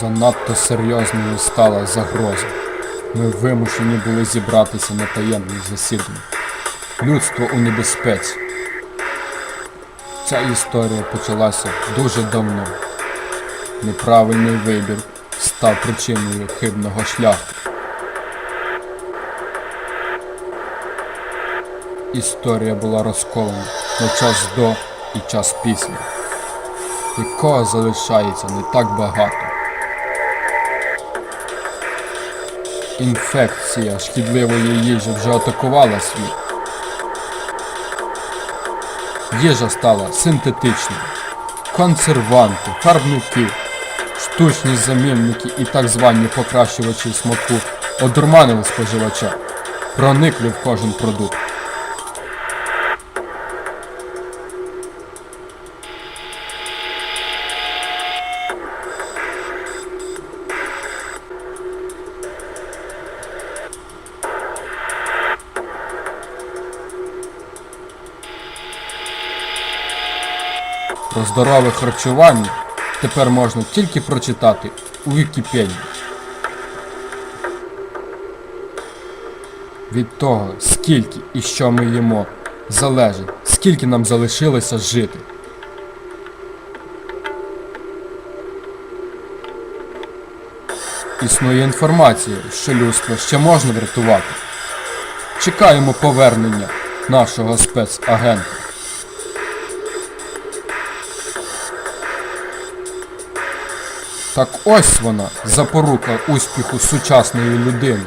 Занадто серйозною стала загроза. Ми вимушені були зібратися на таємне засідання. Людство у небезпеці. Ця історія почалася дуже давно. Неправильний вибір став причиною хибного шляху. Історія була розколена на час до і час після, якого залишається не так багато. Інфекція шкідливої їжі вже атакувала світ. Їжа стала синтетичною. Консерванти, фарбники, штучні замінники і так звані покращувачі смаку одурманили споживача, проникли в кожен продукт. Про здорове харчування тепер можна тільки прочитати у Вікіпедії. Від того, скільки і що ми їмо, залежить, скільки нам залишилося жити. Існує інформація, що людство ще можна врятувати. Чекаємо повернення нашого спецагента. Так ось вона, запорука успіху сучасної людини.